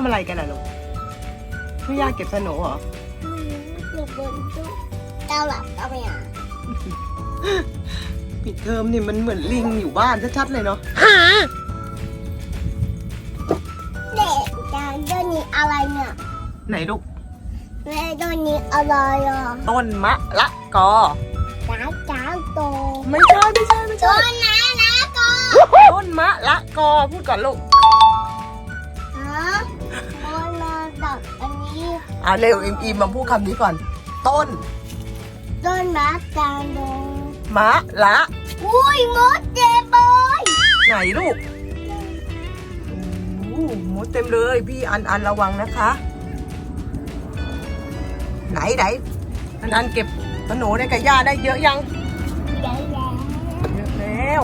ำอะไรกันอะลูกช่วยย่าเก็บสโหนเหรออยู่บนตู้เตาหลับเอาไปอะปิดเทอมนี่มันเหมือนลิงอยู่บ้านชัดๆเลยเนาะเด็กจะโดนนี้อะไรเนี่ยไหนลูกแม่โดนนี้อะไรอะต้นมะละกอจ้าจ้าโตไม่ใช่ไม่ใช่ไม่โดใช่นนะนะก็ต้นมะละกอพูดก่อนลูก ฮะโดนมาดับอันนี้ อ่าเร็วอิมอิมมาพูดคำนี้ก่อน ต้นโดนมาจางโดนมะละ อุ้ยมดเจ็บบอยไหนลูกโอ้โหมดเต็มเลย พี่อันอันระวังนะคะ ไหนไหนอันอันเก็บขนมในกับย่าได้เยอะยัง ใหญ่แล้วเยอะแล้ว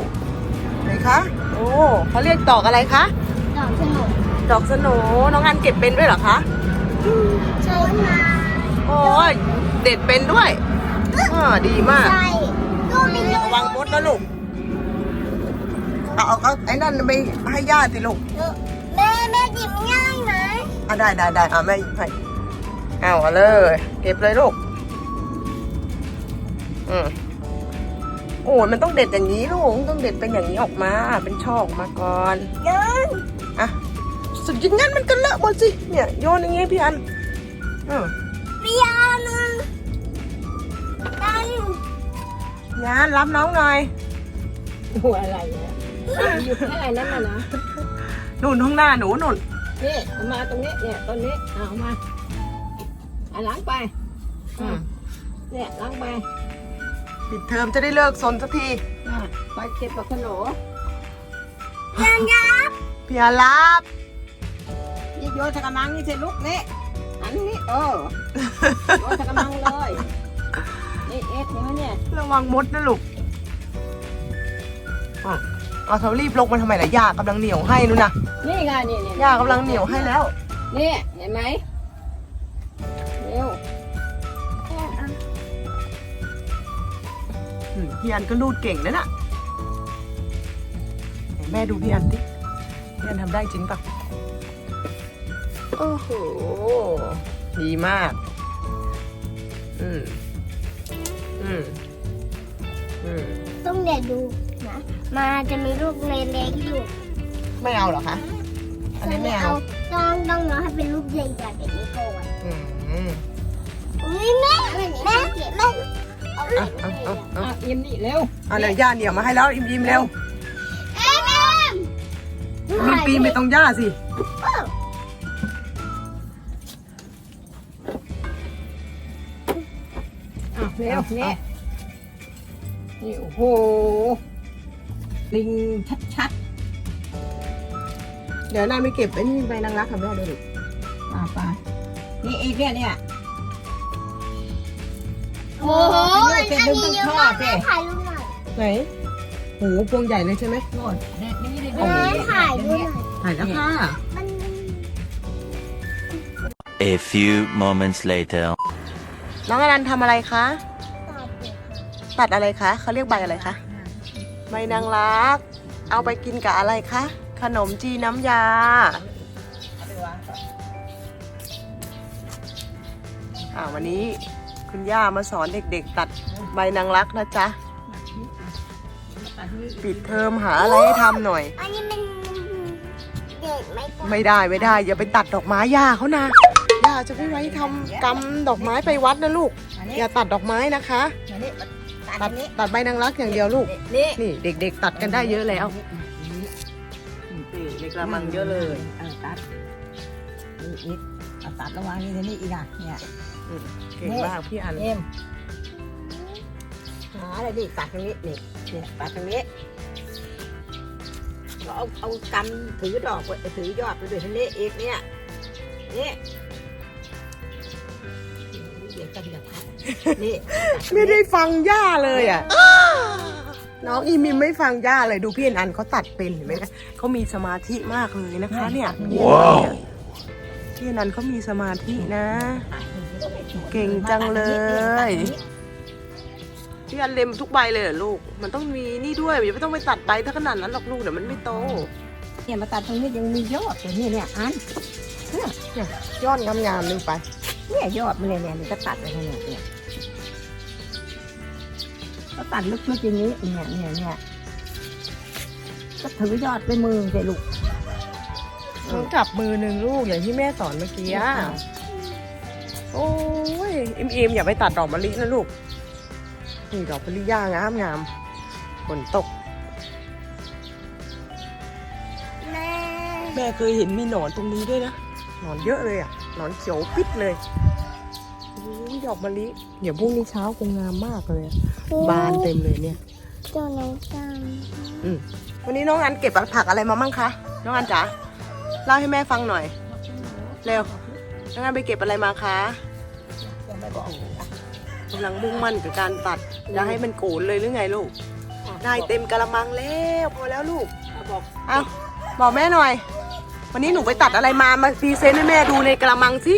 ไหนคะ โอ้เขาเรียกดอกอะไรคะ ดอกสนุก ดอกสโหนน้องอันเก็บเป็นด้วยเหรอคะใช่มาโอ้ยเด็ดเป็นด้วยอ่าดีมากใช่ก็มีลูกระวังมดนะลูกเอาเอาเอาไอ้นั่นไปให้ญาติสิลูกแม่แม่จิบง่ายไหมอะได้ได้ได้อะแม่หยิบให้เอาเอาเลย เก็บเลยลูกอืมโอ้ยมันต้องเด็ดอย่างนี้ลูกมันต้องเด็ดเป็นอย่างนี้ออกมา เป็นช่อออกมาก่อนยังอะ สุดอย่างงั้นมันก็เลอะหมดสิ เนี่ยโยนอย่างงี้พี่อันอืมเปียโนะนั่นยานรับน้องหน่อยหัวอะไรเนี่ยอยู่แค่นั้นน่ะนะนุ่นข้างหน้าหนูนุ่นนี่เอามาตรงนี้เนี่ยต้นนี้เอามาเอาล้างไปอืมเนี่ยล้างไปปิดเทอมจะได้เลิกซนสักทีอะไปเก็บกับขนมยังยังพี่อารับี่โยนใส่กระมังนี่สิลูกนี่อันนี้เออโยนใส่กระมังเลยนี่เอ็ดนี่เนี่ยระวังมดนะลูกอะเอาเรีบลงมาทำไมล่ะยากำลังเหนียวให้นู่นนะนี่ไงนี่เนี่ยยากำลังเหนียวให้แล้ว นี่เห็นไหมเร็วอืมพี่อันก็รูดเก่งนะน่ะแม่ดูพี่อันดิพี่อันทำได้จริงปะ โอ้โห ดีมาก อืม อืม อืม ต้องเดี๋ยวดูนะ มาจะมีลูกเล็กๆอยู่ไม่เอาเหรอคะ อันนี้ไม่เอา ต้องต้องรอให้เป็นลูกใหญ่ๆแบบนี้ก่อนอืมอุ้ยแม่แม่แม่เอาอะเอาเอาเอาอะอิ่มนี่เร็วเอาเลยย่าเหนียวมาให้แล้ว อิมอิมเร็ว เอ็มเอ็มมีปีนไปตรงย่าสิ อะเร็วนี่นี่ โอ้โห ลิงชัดเดี๋ยวนายไปเก็บไอ้นี่ใบนางรักค่ะแม่ดูดิๆอะไปนี่อีกเนี่ยเนี่ย โอ้โหอันนี้เยอะมากแม่ถ่ายรูปหน่อยไหนโหพวงใหญ่เลยใช่ไหมโน่นเนี่ยนี่นี่แม่ถ่ายรูปหน่อยถ่ายแล้วค่ะมัน A few moments later. น้องอนันต์ทำอะไรคะตอบเลยค่ะตัดอะไรคะเขาเรียกใบอะไรคะ ใบนางรัก เอาไปกินกับอะไรคะ ขนมจีนน้ำยา อ่าวันนี้คุณย่ามาสอนเด็กๆ ตัดใบนางรักนะจ๊ะ ปิดเทอมหาอะไรให้ทำหน่อย อันนี้มันเด็กไหมจ๊ะไม่ได้ไม่ได้ อย่าไปตัดดอกไม้ย่าเขานะย่า จะไม่ไว้ทำกำดอกไม้ไปวัดนะลูก อย่าตัดดอกไม้นะคะอันนี้ตัดตัอัดนนี้ตัดใบนางรักอย่างเดียวลูก นี่นี่เด็ก ๆ ตัดกันได้เยอะแล้วนี่นี่ในกระมังเยอะเลยเออตัดนี่อีกเอาตัดระหว่างนี้ทีนี้อีกอะเนี่ยอืมเก่งมากพี่อันเอ็มหาอะไรดิตัดตรงนี้นี่เนี่ยตัดตรงนี้ก็เอาเอากำถือดอกไว้ถือยอดไปด้วยทีนี้อีกเนี่ยนี่ เดี๋ยวกันเดี๋ยวพัดนี่ไม่ได้ฟังย่าเลยอะ น้องอีมิมไม่ฟังย่าเลยดูพี่อันเขาตัดเป็นเห็นไหมคะเขามีสมาธิมากเลยนะคะเนี่ยพี่อันเนี่ยพี่อันเขามีสมาธินะ เก่งจังเลยพี่อันเล็มทุกใบเลยเหรอลูก มันต้องมีนี่ด้วยอย่าไม่ต้องไปตัดใบถ้าขนาดนั้นหรอกลูกเดี๋ยวมันไม่โตเนี่ยมาตัดตรงนี้ยังมียอดอยู่นี่เนี่ยอันเนี่ยยอดงามๆเลยไป เนี่ยยอดมันเลยเนี่ยมันก็ตัดไปขนาดเนี่ยก็ตัดลึกๆอย่างนี้เนี่ยเนี่ยเนี่ยก็ถือยอดไปมือสิลูกต้องจับมือหนึ่งลูกอย่างที่แม่สอนเมื่อกี้อะโอ้ยอิมอิมอย่าไปตัดดอกมะลินะลูกนี่ดอกมะลิย่างามงามฝนตก แม่ แม่เคยเห็นมีหนอนตรงนี้ด้วยนะหนอนเยอะเลยอะ หนอนเขียวปิดเลยโอ้ยดอกมะลิเดี๋ยวพรุ่งนี้เช้าคงงามมากเลยอะบานเต็มเลยเนี่ย เจ้าน้องจังวันนี้น้องอันเก็บผักอะไรมามั่งคะ น้องอันจ๋าเล่าให้แม่ฟังหน่อย เร็ว น้องอันไปเก็บอะไรมาคะยังไม่บอกกำลังมุ่งมั่นกับการตัดจะให้มันโกนเลยหรือไงลูก ได้เต็มกระมังแล้วพอแล้วลูก บอก เอาบอกแม่หน่อย วันนี้หนูไปตัดอะไรมา มาพรีเซนต์ให้แม่ดูในกระมังสิ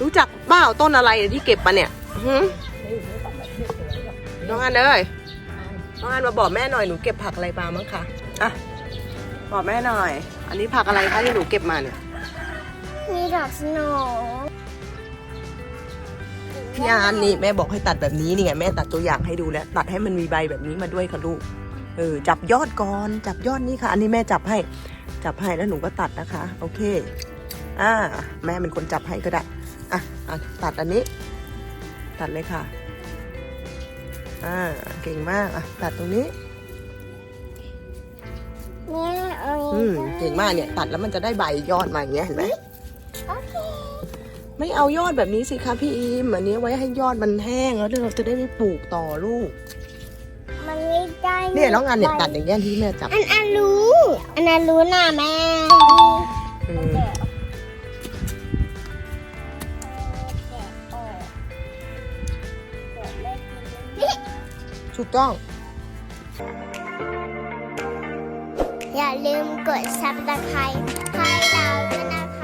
รู้จักบ้าต้นอะไรที่เก็บมาเนี่ยหือน้องอันเอ้ยน้องอันมาบอกแม่หน่อยหนูเก็บผักอะไรมามั้งคะอะบอกแม่หน่อย อันนี้ผักอะไรคะที่หนูเก็บมาเนี่ยมีดอกสโหนพี่อันนี่แม่บอกให้ตัดแบบนี้นี่ไงแม่ตัดตัวอย่างให้ดูแล้ว ตัดให้มันมีใบแบบนี้มาด้วยค่ะลูก เออจับยอดก่อนจับยอดนี่ค่ะ อันนี้แม่จับให้ จับให้แล้วหนูก็ตัดนะคะ โอเค อ่า แม่เป็นคนจับให้ก็ได้ อะอะตัดอันนี้ ตัดเลยค่ะ อ่า เก่งมาก อะ ตัดตรงนี้แม่เอาอืมเก่งมากเนี่ย ตัดแล้วมันจะได้ใบยอดมาอย่างเงี้ยเห็นไหมโอเคไม่เอายอดแบบนี้สิคะพี่อิมอันนี้ไว้ให้ยอดมันแห้งแล้วเราจะได้ไม่ปลูกต่อลูก มันไม่ได้เนี่ยน้องอันเนี่ยตัดอย่างเงี้ยที่แม่จับอันอันรู้ อันอันรู้น่ะแม่อืมถูกต้อง อย่าลืมกดซับสไครต์ให้เราด้วยนะคะ